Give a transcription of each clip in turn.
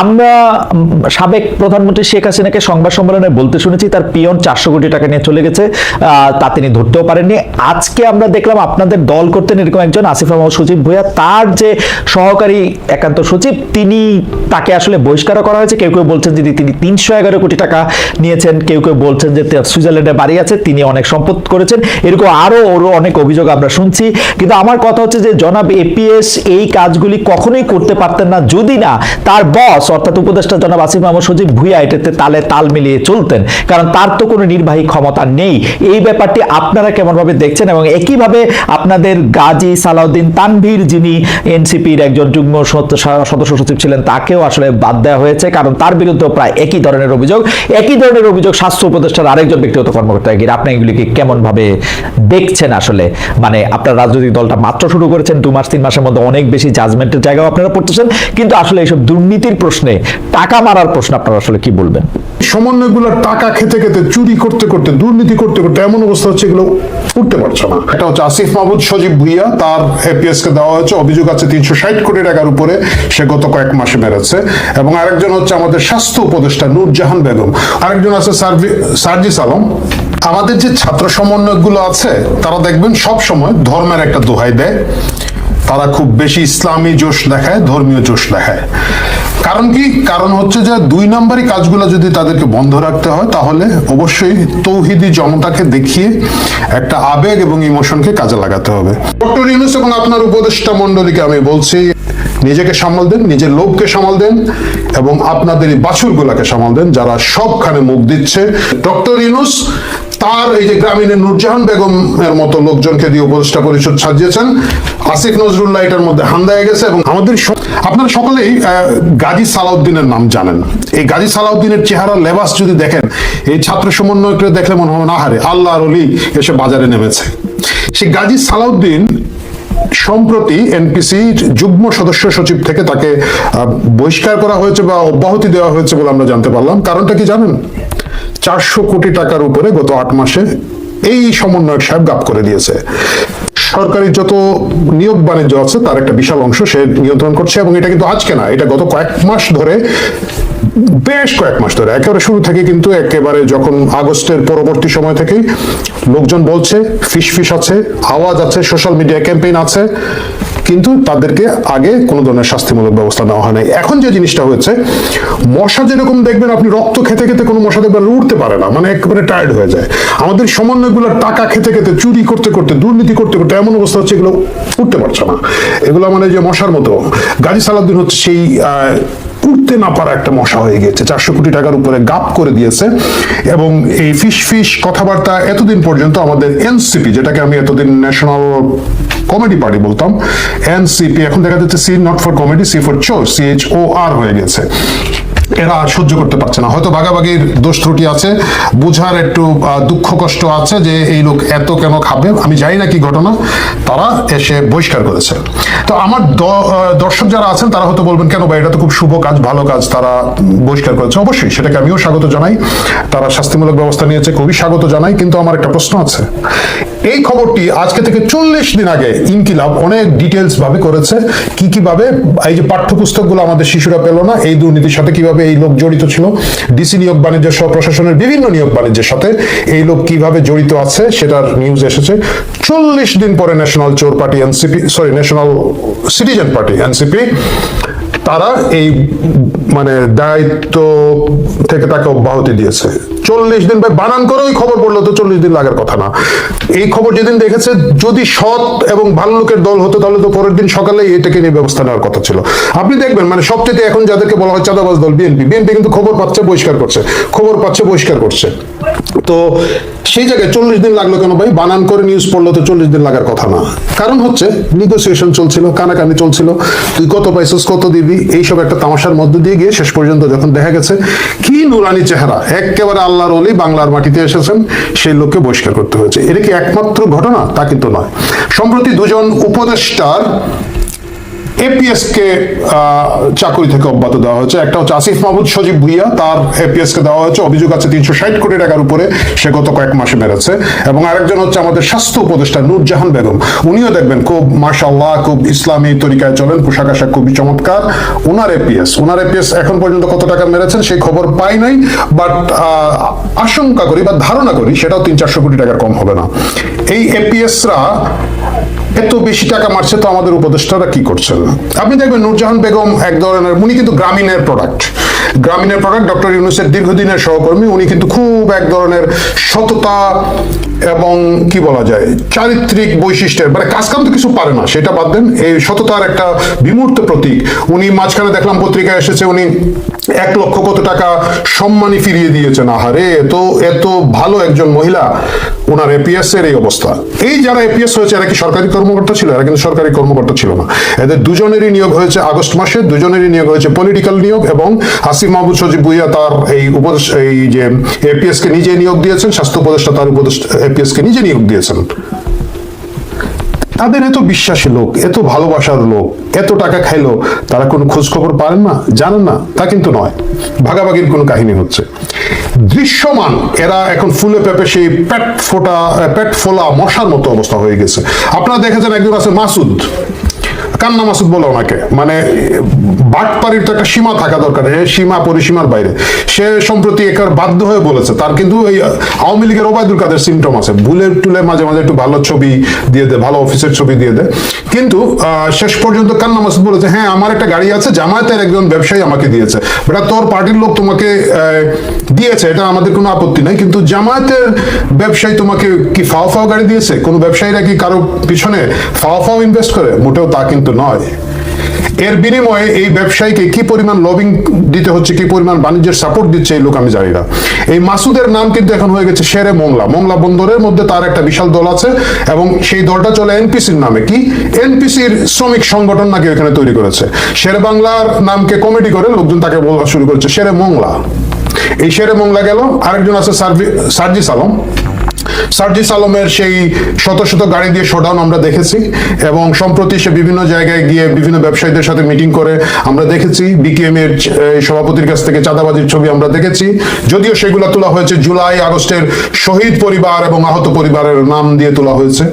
আমরা সাবেক প্রধানমন্ত্রী শেখ হাসিনাকে সংবাদ সম্মেলনে বলতে শুনেছি, তার পিয়ন চারশো কোটি টাকা নিয়ে চলে গেছে তা তিনি ধরতেও পারেননি। আজকে আমরা দেখলাম আপনাদের দল করতেন এরকম একজন আসিফ রহমান সচিব ভূয়া তার যে সহকারী একান্ত সচিব, তিনি তাকে আসলে বহিষ্কার করা হয়েছে। কেউ কেউ বলছেন যে তিনি তিনশো এগারো কোটি টাকা নিয়েছেন, কেউ কেউ বলছেন যে সুইজারল্যান্ডে বাড়ি আছে, তিনি অনেক সম্পদ করেছেন। এরকম আরও ওরও অনেক অভিযোগ আমরা শুনছি। কিন্তু আমার কথা হচ্ছে যে জনাব এপিএস এই কাজগুলি কখনোই করতে পারতেন না। যদি না, তার বস অর্থাৎ উপদেষ্টা জনাব আসিফ মাহমুদ সজীব ভুইয়া এটাতে তালে তাল মিলিয়ে চলতেন। কারণ তার তো কোনো নির্বাহী ক্ষমতা নেই। এই ব্যাপারটি আপনারা কেমনভাবে দেখছেন এবং একইভাবে আপনাদের গাজী সালাউদ্দিন তানভীর যিনি এনসিপির একজন যুগ্ম সদস্য সচিব ছিলেন, তাকেও আসলে বাদ দেওয়া হয়েছে। কারণ তার বিরুদ্ধে প্রায় একই ধরনের অভিযোগ। একই ধরনের অভিযোগ স্বাস্থ্য উপদেষ্টার আরেকজন ব্যক্তিগত কর্মকর্তা ঘিরে আপনি এগুলিকে কেমন ভাবে দেখছেন আসলে? মানে আপনার রাজনৈতিক দলটা মাত্র শুরু করেছেন, দু মাস, তিন মাসের মধ্যে অনেক বেশি জাজমেন্টের জায়গাও আপনারা পড়তেছেন। কিন্তু আসলে এইসব দুর্নীতির প্রশ্নে টাকা মারার প্রশ্ন আপনারা আসলে কি বলবেন? সমন্বয়গুলোর টাকা খেতে খেতে, চুরি করতে করতে, দুর্নীতি করতে করতে এমন অবস্থা হচ্ছে এগুলো উঠতে পারছে না। এটা হচ্ছে আসিফ মাহমুদ, সজীব ভুইয়া, তার এপিএস কে দেওয়া হয়েছে। অভিযোগ আছে তিনশো ষাট কোটি টাকার উপরে সে গত কয়েক মাসে মেরেছে এবং আরেকজন হচ্ছে আমাদের স্বাস্থ্য উপদেষ্টা নূরজাহান বেগম। আরেকজন আছে সার্জিস আলম। আমাদের যে ছাত্র সমন্বয়গুলো আছে, তারা দেখবেন সব সময় ধর্মের একটা দোহাই দেয়। তারা খুব বেশি ইসলামী জোশ দেখায়, ধর্মীয় জোশ দেখায়। কারণ কি? কারণ হচ্ছে যে দুই নম্বরই কাজগুলো যদি তাদেরকে বন্ধ রাখতে হয়, তাহলে অবশ্যই তৌহিদি জনতাকে দেখিয়ে একটা আবেগ এবং ইমোশনকে কাজে লাগাতে হবে। ডক্টর ইউনুস এবং আপনার উপদেষ্টা মন্ডলীকে আমি বলছি, নিজেকে সামাল দেন, নিজের লোককে সামাল দেন এবং আপনাদের এই বাছুরগুলাকে সামাল দেন, যারা সবখানে মুখ দিচ্ছে। ডক্টর ইউনুস তার এই যে গ্রামীণের নূরজাহান বেগম এর মতো লোকজনকে দিয়ে উপদেষ্টা পরিষদ সাজিয়েছেন। আসিফ নজরুল্লাহ এটার মধ্যে হান্দায় গেছে এবং আমাদের আপনারা সকলেই গাজী সালাউদ্দিনের নাম জানেন। এই গাজী সালাউদ্দিনের চেহারা লেবাস যদি দেখেন, এই ছাত্র সমন্বয়কে দেখলে মনে হবে না হারে আল্লাহ অলি এসে বাজারে নেমেছে। সেই গাজী সালাউদ্দিন সম্প্রতি এনপিসির যুগ্ম সদস্য সচিব থেকে তাকে বহিষ্কার করা হয়েছে বা অব্যাহতি দেওয়া হয়েছে বলে আমরা জানতে পারলাম। কারণটা কি জানেন? চারশো কোটি টাকার উপরে গত আট মাসে এই সমন্বয়ক সাহেব গাপ করে দিয়েছে। সরকারি যত নিয়োগ বাণিজ্য আছে, তার একটা বিশাল অংশ সে নিয়ন্ত্রণ করছে এবং এটা কিন্তু আজকে না, এটা গত কয়েক মাস ধরে, বেশ কয়েক মাস ধরে, একেবারে শুরু থেকে কিন্তু একেবারে যখন আগস্টের পরবর্তী সময় থেকেই লোকজন বলছে ফিস ফিস আছে, আওয়াজ আছে, সোশ্যাল মিডিয়া ক্যাম্পেইন আছে। কিন্তু তাদেরকে আগে কোনো ধরনের শাস্তিমূলক ব্যবস্থা নেওয়া হয় নাই। এখন যে জিনিসটা হয়েছে, মশা যেরকম দেখবেন আপনি রক্ত খেতে খেতে কোনো মশা দেখবেন উঠতে পারে না মানে একেবারে টায়ার্ড হয়ে যায়। আমাদের সমন্বয়গুলোর টাকা খেতে খেতে, চুরি করতে করতে, দুর্নীতি করতে করতে এমন অবস্থা হচ্ছে, এগুলো উঠতে পারছে না। এগুলো মানে যে মশার মতো। গাজী সালাউদ্দিন হচ্ছে সেই উঠতে না পারা একটা মশা হয়ে গেছে চারশো কোটি টাকার উপরে গাপ করে দিয়েছে। এবং এই ফিস ফিস কথাবার্তা এতদিন পর্যন্ত আমাদের এনসিপি, যেটাকে আমি এতদিন ন্যাশনাল কমেডি পার্টি বলতাম এনসিপি এখন দেখা যাচ্ছে C not for comedy C for chor C H O R হয়ে গেছে। এরা আর সহ্য করতে পারছে না। হয়তো ভাগাভাগির দোষ ত্রুটি আছে, বুঝার একটু দুঃখ কষ্ট আছে যে এই লোক এত কেন খাবে, আমি জানি না কি ঘটনা, তারা এসে বহিষ্কার করেছে। তো আমার দর্শক যারা আছেন, তারা হয়তো বলবেন, কেন ভাই, এটা তো খুব শুভ কাজ, ভালো কাজ, তারা বহিষ্কার করেছে। অবশ্যই, সেটাকে আমিও স্বাগত জানাই। তারা শাস্তিমূলক ব্যবস্থা নিয়েছে, খুবই স্বাগত জানাই, কিন্তু আমার একটা প্রশ্ন আছে। এই খবরটি আজকে থেকে চল্লিশ দিন আগে ইনকিলাব অনেক ডিটেলস ভাবে করেছে, কি কীভাবে, এই যে পাঠ্যপুস্তকগুলো আমাদের শিশুরা পেল না, এই দুর্নীতির সাথে কীভাবে এই লোক জড়িত ছিল? ডিসি নিয়োগ বাণিজ্য সহ প্রশাসনের বিভিন্ন নিয়োগ বাণিজ্যের সাথে এই লোক কীভাবে জড়িত আছে সেটার নিউজ এসেছে। চল্লিশ দিন পরে national chor party NCP sorry national citizen party NCP তারা এই মানে দায়িত্ব থেকে তাকে অব্যাহতি দিয়েছে। চল্লিশ দিন ভাই, বানান করে ওই খবর পড়ল তো চল্লিশ দিন লাগার কথা না। এই খবর যেদিন দেখেছে, যদি সৎ এবং ভালো লোকের দল হতো, তাহলে তো পরের দিন সকালে এটাকে নিয়ে ব্যবস্থা নেওয়ার কথা ছিল। আপনি দেখবেন মানে সবচেয়ে এখন যাদেরকে বলা হয় চাঁদাবাজ দল, বিএনপি। বিএনপি কিন্তু খবর পাচ্ছে, বহিষ্কার করছে। খবর পাচ্ছে, বহিষ্কার করছে। তো সেই জায়গায় চল্লিশ দিন লাগল কেন ভাই? বানান করে নিউজ পড়ল তো চল্লিশ দিন লাগার কথা না। কারণ হচ্ছে নিগোসিয়েশন চলছিল, কানাকানি চলছিল। তুই কত পাইছিস, কত দিবি? এইসব একটা তামাশার মধ্য দিয়ে গিয়ে শেষ পর্যন্ত যখন দেখা গেছে, কি নুরানি চেহারা। একেবারে আল্লাহর অলি, বাংলার মাটিতে এসেছেন, সেই লোককে বহিষ্কার করতে হয়েছে। এটা কি একমাত্র ঘটনা? তা কিন্তু নয়। সম্প্রতি দুজন উপদেষ্টার এপিএস কে চাকরি থেকে অব্যাহত দেওয়া হয়েছে। একটা হচ্ছে আসিফ মাহমুদ, সজীব ভুইয়া। তার এপিএস কে দেওয়া হয়েছে। অভিযোগ আছে তিনশো ষাট কোটি টাকার উপরে। সে গত কয়েক মাসে মেরেছে এবং আরেকজন হচ্ছে আমাদের স্বাস্থ্য উপদেষ্টা নূরজাহান বেগম। উনিও দেখবেন খুব মাশাল্লাহ খুব ইসলামী তরিকায় চলেন। পোশাক আশাক খুবই চমৎকার। ওনার এপিএস ওনার এপিএস এখন পর্যন্ত কত টাকা মেরেছেন সেই খবর পাই নাই। বাট আশঙ্কা করি বা ধারণা করি সেটাও তিন চারশো কোটি টাকার কম হবে না। এই এপিএসরা এত বেশি টাকা মারছে তো আমাদের উপদেষ্টারা কি করছেন? আপনি দেখবেন নূরজাহান বেগম এক ধরনের, উনি কিন্তু গ্রামীণের প্রোডাক্ট গ্রামীণের প্রোডাক্ট ডক্টর ইউনুসের দীর্ঘদিনের সহকর্মী, উনি কিন্তু খুব এক ধরনের সততা এবং কি বলা যায়, চারিত্রিক বৈশিষ্ট্যের মানে কাজ কাম তো কিছু পারে না, সেটা বাদ দেন, এই সততার একটা বিমূর্ত প্রতীক। উনি মাঝখানে দেখলাম পত্রিকায় এসেছে, উনি এক লক্ষ কত টাকা সম্মানই ফিরিয়ে দিয়েছেন। আহারে, এত এত ভালো একজন মহিলা, ওনার এপিএস এর এই অবস্থা। এই যারা এপিএস হয়েছে, এরা কি সরকারি কর্মকর্তা ছিল? এরা কিন্তু সরকারি কর্মকর্তা ছিল না। এদের দুজনেরই নিয়োগ হয়েছে আগস্ট মাসে, দুজনেরই নিয়োগ হয়েছে পলিটিক্যাল নিয়োগ, এবং আসিফ মাহমুদ সজিব ভুইয়া তার এই উপদেশ, এই যে এপিএস কে নিজে নিয়োগ দিয়েছেন, স্বাস্থ্য উপদেষ্টা তার উপদেশ এপিএস কে নিজে নিয়োগ দিয়েছেন। তাদের এত বিশ্বাসী লোক, এত ভালোবাসার লোক, এত টাকা খাইলো, তারা কোনো খোঁজ খবর পারেন না জানেন না, তা কিন্তু নয়। ভাগাভাগির কোনো কাহিনী হচ্ছে। দৃশ্যমান, এরা এখন ফুলে পেপে সেই পেট ফোটা, পেট ফোলা মশার মতো অবস্থা হয়ে গেছে। আপনারা দেখেছেন একজন আছে মাসুদ। কান্না মাসুদ বলে ওনাকে। মানে বাটপাড়ির তো একটা সীমা থাকা দরকার, এ সীমা পরিসীমার বাইরে। সে সম্প্রতি একার বাধ্য হয়ে বলেছে, তার কিন্তু এই আওয়ামী লীগের ওবায়দুল কাদের সিমটম আছে। ভুলে টুলে মাঝে মাঝে একটু ভালো ছবি দিয়ে দেয় ভালো অফিসের ছবি দিয়ে দেয় কিন্তু শেষ পর্যন্ত কান্না মাসুদ বলেছে হ্যাঁ আমার একটা গাড়ি আছে, জামায়াতের একজন ব্যবসায়ী আমাকে দিয়েছে। বেটা তোর পার্টির লোক তোমাকে দিয়েছে, এটা আমাদের কোনো আপত্তি নাই। কিন্তু জামায়াতের ব্যবসায়ী তোমাকে কি ফাও ফাও গাড়ি দিয়েছে? কোনো ব্যবসায়ীরা কি কারও পিছনে ফাও ফাও ইনভেস্ট করে? মোটেও তা কিন্তু নয়। এর বিনিময়ে এই ব্যবসায়ীকে কি পরিমাণ লবিং দিতে হচ্ছে, কি পরিমাণ বাণিজ্যের সাপোর্ট দিচ্ছে, এই লোক আমি জানি না। এই মাসুদের নাম কিন্তু এখন হয়ে গেছে শেরে মোংলা মোংলা বন্দরের মধ্যে তার একটা বিশাল দল আছে এবং সেই দলটা চলে এনপিসির নামে। কি? এনপিসির শ্রমিক সংগঠন নাকি এখানে তৈরি করেছে। শেরে বাংলার নামকে কমেডি করে, লোকজন তাকে বলা শুরু করেছে শেরে মোংলা। এই শেরে মোংলা গেল, আরেকজন আছে সার্ভি- সার্জিস আলম। সার্জিস আলমের সেই শত শত গাড়ি দিয়ে শোডাউন আমরা দেখেছি এবং সম্প্রতি সে বিভিন্ন জায়গায় গিয়ে বিভিন্ন ব্যবসায়ীদের সাথে মিটিং করে আমরা দেখেছি। বিকেএম এর সভাপতির কাছ থেকে চাঁদাবাজির ছবি আমরা দেখেছি। যদিও সেগুলো তোলা হয়েছে জুলাই আগস্টের শহীদ পরিবার এবং আহত পরিবারের নাম দিয়ে তোলা হয়েছে।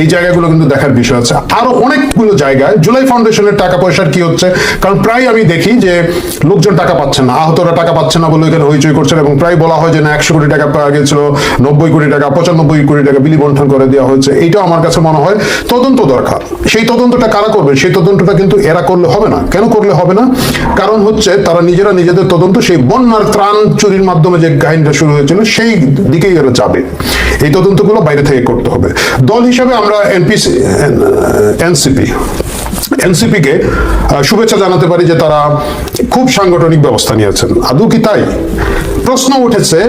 এই জায়গাগুলো কিন্তু দেখার বিষয় আছে। আরও অনেকগুলো জায়গায় জুলাই ফাউন্ডেশনের টাকা পয়সার কি হচ্ছে? কারণ প্রায় আমি দেখি যে লোকজন টাকা পাচ্ছে না, আহতরা টাকা পাচ্ছে না বলে এখানে হইচই করছেন এবং প্রায় বলা হয় যে না, একশো কোটি টাকা পাওয়া গেছিল, নব্বই কোটি টাকা পঁচানব্বই কোটি টাকা বিলি বন্টন করে দেওয়া হয়েছে এইটাও আমার কাছে মনে হয় তদন্ত দরকার। সেই তদন্তটা কারা করবে? সেই তদন্তটা কিন্তু এরা করলে হবে না। কেন করলে হবে না? কারণ হচ্ছে তারা নিজেরা নিজেদের তদন্ত, সেই বন্যার ত্রাণ চুরির মাধ্যমে যে কাহিনীটা শুরু হয়েছিল, সেই দিকেই এরা যাবে। এই তদন্তগুলো বাইরে থেকে করতে হবে। দল হিসাবে আমরা এনপিসি এনসিপি এনসিপি কে শুভেচ্ছা জানাতে পারি যে তারা খুব সাংগঠনিক ব্যবস্থা নিয়েছেন। আদৌ কি তাই? প্রশ্ন উঠেছে,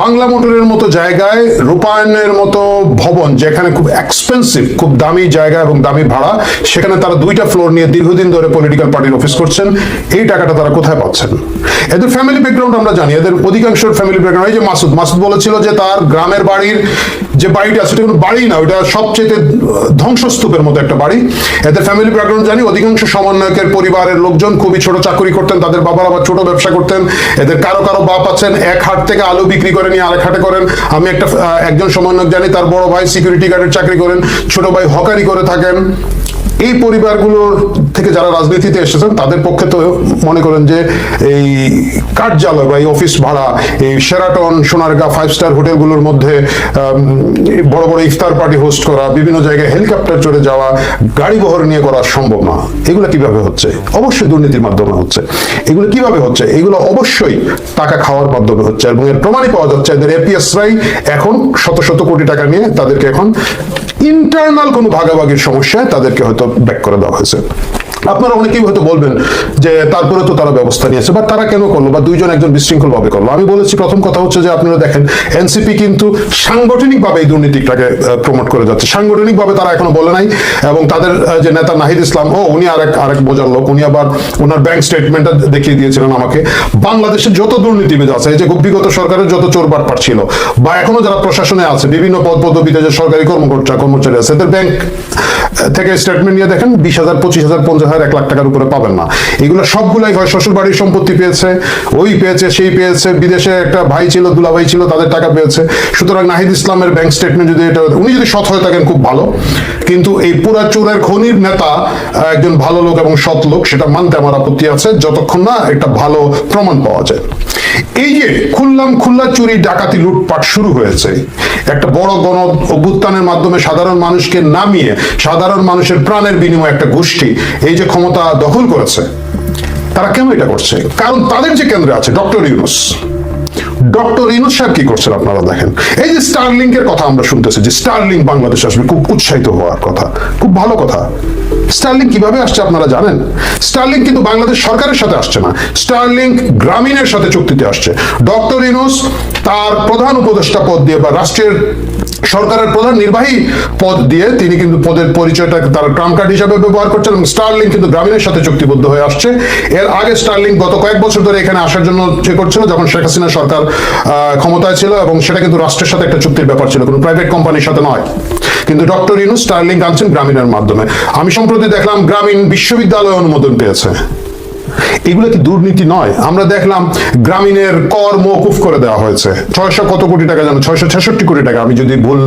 বাংলা মোটরের মতো জায়গায় রূপায়ণের মতো ভবন যেখানে খুব এক্সপেন্সিভ খুব দামি জায়গা এবং দামি ভাড়া, সেখানে তারা দুইটা ফ্লোর নিয়ে দীর্ঘদিন ধরে পলিটিক্যাল পার্টির অফিস করছেন। এই টাকাটা তারা কোথায় পাচ্ছেন? এদের ফ্যামিলি ব্যাকগ্রাউন্ড আমরা জানি। এদের অধিকাংশ ফ্যামিলি ব্যাকগ্রাউন্ড এই যে মাসুদ মাসুদ বলেছিল যে তার গ্রামের বাড়ির যে বাড়িটা আছে সেটা কোনো বাড়ি না, ওটা সবচেয়ে ধ্বংসস্তূপের মতো একটা বাড়ি। এদের ফ্যামিলি ব্যাকগ্রাউন্ড জানি, অধিকাংশ সমন্বয়কের পরিবারের লোকজন খুবই ছোট চাকরি করতেন, তাদের বাবার আবার ছোট ব্যবসা করতেন। এদের কারও কারও বাপ আছেন এক হাট থেকে আলু বিক্রি করে নিয়ে আরেক হাটে করেন। আমি একটা একজন সমন্বয়ক জানি, তার বড় ভাই সিকিউরিটি গার্ডের চাকরি করেন, ছোট ভাই হকারি করে থাকেন। এই পরিবারগুলোর থেকে যারা রাজনীতিতে এসেছেন, তাদের পক্ষে তো মনে করেন যে এই কার্যালয় বা এই অফিস ভাড়া, এই সেরাটন সোনারগা ফাইভ স্টার হোটেলগুলোর মধ্যে বড় বড় ইফতার পার্টি হোস্ট করা, বিভিন্ন জায়গায় হেলিকপ্টার চড়ে যাওয়া, গাড়ি বহর নিয়ে করা সম্ভব না। এগুলো কীভাবে হচ্ছে? অবশ্যই দুর্নীতির মাধ্যমে হচ্ছে। এগুলো কীভাবে হচ্ছে? এগুলো অবশ্যই টাকা খাওয়ার মাধ্যমে হচ্ছে এবং এর প্রমাণই পাওয়া যাচ্ছে এদের এপিএসরাই এখন শত শত কোটি টাকা নিয়ে তাদেরকে এখন ইন্টারনাল কোনো ভাগাভাগির সমস্যায় তাদেরকে হয়তো ব্যাক করে দেওয়া হয়েছে। আপনারা অনেকেই হয়তো বলবেন যে তারপরে তো তারা ব্যবস্থা নিয়েছে বা তারা কেন করল? বা দুইজন একজন বিশৃঙ্খল ভাবে করল? আমি বলেছি, প্রথম কথা হচ্ছে যে আপনারা দেখেন, এনসিপি কিন্তু সাংগঠনিকভাবে এই দুর্নীতিটাকে প্রমোট করে যাচ্ছে। সাংগঠনিকভাবে তারা এখনও বলে নাই, এবং তাদের যে নেতা নাহিদ ইসলাম, ও উনি আরেক আরেক বোঝার লোক, উনি আবার ওনার ব্যাংক স্টেটমেন্টটা দেখিয়ে দিয়েছিলেন আমাকে। বাংলাদেশের যত দুর্নীতিবিদ আছে, এই যে বিগত সরকারের যত চোর বাটপাট ছিল, বা এখনও যারা প্রশাসনে আছে, বিভিন্ন পদ পদবিতে যে সরকারি কর্মকর্তা, কর্মচারী আছে, এদের ব্যাংক থেকে স্টেটমেন্ট নিয়ে দেখেন, বিশ হাজার, পঁচিশ হাজার, পঞ্চাশ হাজার এক লাখ টাকার উপরে পাবেন না। এগুলো সবগুলাই হয় শ্বশুর বাড়ির সম্পত্তি পেয়েছে, ওই পেয়েছে, সেই পেয়েছে, বিদেশে একটা ভাই ছিল দুলা ভাই ছিল, তাদের টাকা পেয়েছে। সুতরাং নাহিদ ইসলামের ব্যাংক স্টেটমেন্ট যদি এটা, উনি যদি সৎ হয়ে থাকেন, খুব ভালো। কিন্তু এই পুরা চোরের খনির নেতা একজন ভালো লোক এবং সৎ লোক, সেটা মানতে আমার আপত্তি আছে, যতক্ষণ না একটা ভালো প্রমাণ পাওয়া যায়। এই যে খুললাম খুল্লা চুরি ডাকাতি লুটপাট শুরু হয়েছে, একটা বড় গণ অভ্যুত্থানের মাধ্যমে সাধারণ মানুষকে নামিয়ে সাধারণ মানুষের প্রাণের বিনিময়ে একটা গোষ্ঠী এই যে ক্ষমতা দখল করেছে, তারা কেন এটা করছে? কারণ তাদের যে কেন্দ্রে আছে ডক্টর ইউনুস। ডক্টর ইউনুস সাহেব কি করছেন আপনারা দেখেন? এই যে স্টারলিংকের কথা আমরা শুনতেছি, যে স্টারলিং বাংলাদেশ আসবে, খুব উৎসাহিত হওয়ার কথা, খুব ভালো কথা। স্টারলিং কীভাবে আসছে আপনারা জানেন? স্টারলিং কিন্তু বাংলাদেশ সরকারের সাথে আসছে না। স্টারলিং গ্রামীণের সাথে চুক্তিতে আসছে। ডক্টর ইউনুস তার প্রধান উপদেষ্টা পদ দিয়ে বা রাষ্ট্রের সরকারের প্রধান নির্বাহী পদ দিয়ে তিনি কিন্তু পদের পরিচয়টা তার ট্রাম কার্ড হিসাবে ব্যবহার করছেন এবং স্টারলিং কিন্তু গ্রামীণের সাথে চুক্তিবদ্ধ হয়ে আসছে। এর আগে স্টারলিং গত কয়েক বছর ধরে এখানে আসার জন্য যে করছিল যখন শেখ হাসিনা সরকার ক্ষমতায় ছিল এবং সেটা কিন্তু রাষ্ট্রের সাথে একটা চুক্তির ব্যাপার ছিল, কোনো প্রাইভেট কোম্পানির সাথে নয়। কিন্তু ডক্টর ইনু স্টার্লিং আনছেন গ্রামীণের মাধ্যমে। আমি সম্প্রতি দেখলাম গ্রামীণ বিশ্ববিদ্যালয় অনুমোদন পেয়েছে। এগুলো কি দুর্নীতি নয়? আমরা দেখলাম গ্রামীণের কর মৌকুফ করে দেওয়া হয়েছে। ছয়শো কত কোটি টাকা যেন, ছয়শো ছেষট্টি কোটি টাকা, আমি যদি ভুল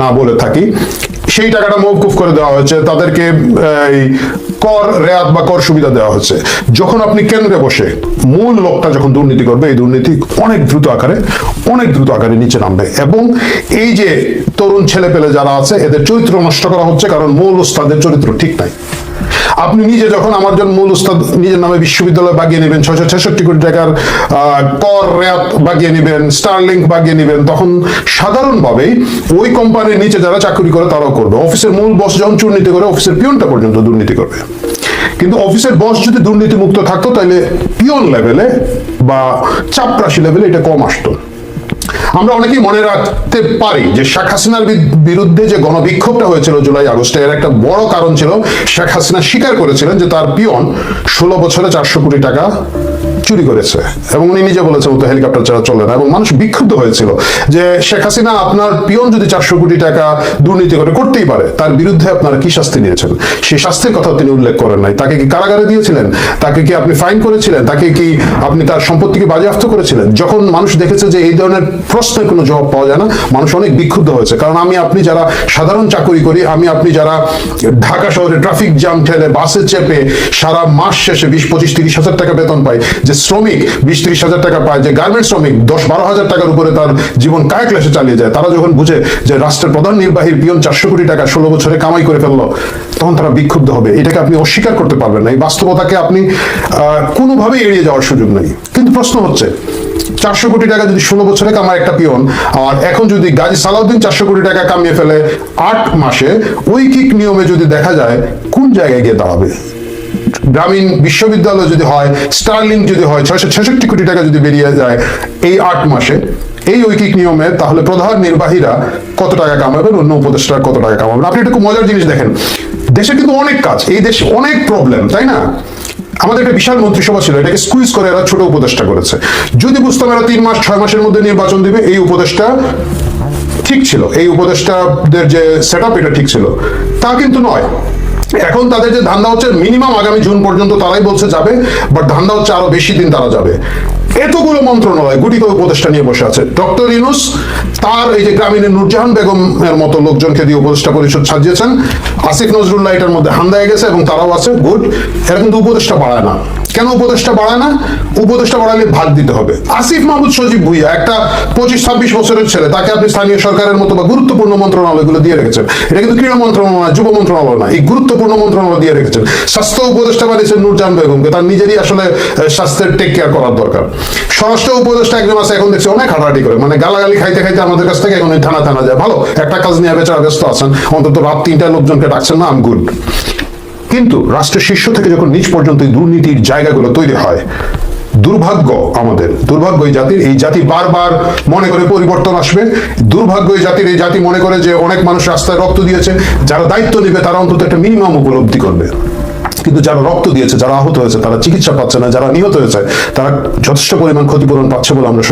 না বলে থাকি। সেই টাকাটা মৌকুফ করে দেওয়া হয়েছে, তাদেরকে কর রেয়াত বা কর সুবিধা দেওয়া হয়েছে। যখন আপনি কেন্দ্রে বসে মূল লোকটা যখন দুর্নীতি করবে, এই দুর্নীতি অনেক দ্রুত আকারে, অনেক দ্রুত আকারে নিচে নামবে। এবং এই যে তরুণ ছেলে পেলে যারা আছে, এদের চরিত্র নষ্ট করা হচ্ছে, কারণ মূল ওস্তাদের চরিত্র ঠিক নাই। আপনি নিজে যখন আমার জন্য মূল উস্তাদ নিজের নামে বিশ্ববিদ্যালয় বাগিয়ে নেবেন, ছয়শো ছেষট্টি কোটি টাকার কর রেয়াত বাগিয়ে নেবেন স্টারলিংক বাগিয়ে নেবেন, তখন সাধারণভাবেই ওই কোম্পানির নিচে যারা চাকরি করে তারাও করবে। অফিসের মূল বস যখন দুর্নীতি করে, অফিসের পিয়নটা পর্যন্ত দুর্নীতি করবে। কিন্তু অফিসের বস যদি দুর্নীতি মুক্ত থাকতো তাহলে পিয়ন লেভেলে বা চাপরাশি লেভেলে এটা কম আসতো। আমরা অনেকেই মনে রাখতে পারি যে শেখ হাসিনার বিরুদ্ধে যে গণবিক্ষোভটা হয়েছিল জুলাই আগস্টে, এর একটা বড় কারণ ছিল শেখ হাসিনা স্বীকার করেছিলেন যে তার পিয়ন ষোলো বছরে চারশো কোটি টাকা চুরি করেছে। এবং উনি নিজে বলেছেন তো হেলিকপ্টার ছাড়া চলে না। এবং মানুষ বিক্ষুব্ধ হয়েছিল যে শেখ হাসিনা আপনার পিয়ন যদি চারশো কোটি টাকা দুর্নীতি করে করতেই পারে, তার বিরুদ্ধে আপনারা কি শাস্তি নিয়েছেন? সেই শাস্তির কথা তিনি উল্লেখ করেন নাই। তাকে কি কারাগারে দিয়েছিলেন? তাকে কি আপনি ফাইন করেছিলেন? তাকে কি আপনি তার সম্পত্তিকে বাজেয়াপ্ত করেছিলেন? যখন মানুষ দেখেছে যে এই ধরনের প্রশ্নের কোনো জবাব পাওয়া যায় না, মানুষ অনেক বিক্ষুব্ধ হয়েছে। কারণ আমি আপনি যারা সাধারণ চাকরি করি, আমি আপনি যারা ঢাকা শহরে ট্রাফিক জ্যাম ঠেলে বাসে চেপে সারা মাস শেষে বিশ, পঁচিশ, তিরিশ হাজার টাকা বেতন পাই, যে শ্রমিক বিশ ত্রিশ হাজার টাকা পায় যে গার্মেন্ট শ্রমিক দশ বারো হাজার টাকার উপরে তার জীবন কায় ক্লাসে চালিয়ে যায়। তারা যখন বুঝে যে রাষ্ট্রের প্রধান নির্বাহীর পিয়ন চারশো কোটি টাকা ষোলো বছরে কামাই করে ফেলল তখন তারা বিক্ষুব্ধ হবে। এটাকে আপনি অস্বীকার করতে পারবেন না। এই বাস্তবতাকে আপনি আহ, কোনোভাবেই এড়িয়ে যাওয়ার সুযোগ নেই। কিন্তু প্রশ্ন হচ্ছে চারশো কোটি টাকা যদি ষোলো বছরে কামায় একটা পিয়ন আর এখন যদি গাজী সালাউদ্দিন চারশো কোটি টাকা কামিয়ে ফেলে আট মাসে ঐকিক নিয়মে যদি দেখা যায় কোন জায়গায় গিয়ে দাঁড়াবে? গ্রামীণ বিশ্ববিদ্যালয় যদি হয় স্টার্লিং যদি হয়, ছয়শো ছেষট্টি কোটি টাকা যদি বেরিয়ে যায় এই আট মাসে, এই ঐকিক নিয়মে, তাহলে প্রধান নির্বাহীরা কত টাকা কামাবেন, অন্য উপদেষ্টারা কত টাকা কামাবেন? আপনি একটা খুব মজার জিনিস দেখেন। দেশে কিন্তু অনেক কাজ, এই দেশে অনেক প্রবলেম তাই না? আমাদের একটা বিশাল মন্ত্রিসভা ছিল, এটাকে স্কুইজ করে এরা ছোট উপদেষ্টা করেছে। যদি বুঝতাম এরা তিন মাস, ছয় মাসের মধ্যে নির্বাচন দিবে, এই উপদেষ্টা ঠিক ছিল। এই উপদেষ্টাদের যে সেট এটা ঠিক ছিল। তা কিন্তু নয়। এখন তাদের যে ধান্দা হচ্ছে মিনিমাম আগামী জুন পর্যন্ত তারাই বলছে যাবে বাট ধান্দা হচ্ছে আরও বেশি দিন তারা যাবে। এতগুলো মন্ত্রণালয় করে উপদেষ্টা নিয়ে বসে আছে। ডক্টর ইনুস তার এই যে গ্রামীণের নূরজাহান বেগম এর মতো লোকজনকে দিয়ে উপদেষ্টা পরিষদ সাজিয়েছেন। আসিফ নজরুল্লাহ এটার মধ্যে হান্দায় গেছে এবং তারাও আছে। গুড এরা কিন্তু উপদেষ্টা বাড়ায় না। কেন উপদেষ্টা বাড়ায় না? উপদেষ্টা বাড়ালে ভাগ দিতে হবে। আসিফ মাহমুদ সজীব ভুইয়া, একটা পঁচিশ, ছাব্বিশ বছরের ছেলে, তাকে আপনি স্থানীয় সরকারের মতো বা গুরুত্বপূর্ণ মন্ত্রণালয়গুলো দিয়ে রেখেছেন। এটা কিন্তু ক্রীড়া মন্ত্রণালয় যুব মন্ত্রণালয় না। এই গুরুত্বপূর্ণ মন্ত্রণালয় দিয়ে রেখেছেন। স্বাস্থ্য উপদেষ্টা বানিয়েছেন নূরজাহান বেগমকে। তার নিজেরই আসলে স্বাস্থ্যের টেক কেয়ার করার দরকার। স্বরাষ্ট্র উপদেষ্টা একজন আছে, এখন দেখছি অনেক হাঁটাহাঁটি করে। মানে গালাগালি খাইতে খাইতে আমাদের কাছ থেকে এখন থানা থানা যায়। ভালো, একটা কাজ নিয়ে বেচারা ব্যস্ত আছেন, অন্তত রাত তিনটায় লোকজনকে ডাকছেন না আম গুড কিন্তু রাষ্ট্রের শীর্ষ থেকে যখন নিচ পর্যন্ত এই দুর্নীতির জায়গাগুলো তৈরি হয়, দুর্ভাগ্য আমাদের, দুর্ভাগ্য এই জাতির, এই জাতি বারবার মনে করে পরিবর্তন আসবে। দুর্ভাগ্য এই জাতির, এই জাতি মনে করে যে অনেক মানুষ রাস্তায় রক্ত দিয়েছে, যারা দায়িত্ব নেবে তারা অন্তত একটা মিনিমাম উপলব্ধি করবে। কিন্তু যারা রক্ত দিয়েছে, যারা আহত হয়েছে, তারা চিকিৎসা পাচ্ছে না, যারা নিহত হয়েছে, তারা যথেষ্ট পরিমাণ ক্ষতিপূরণ পাচ্ছে বলে আমরা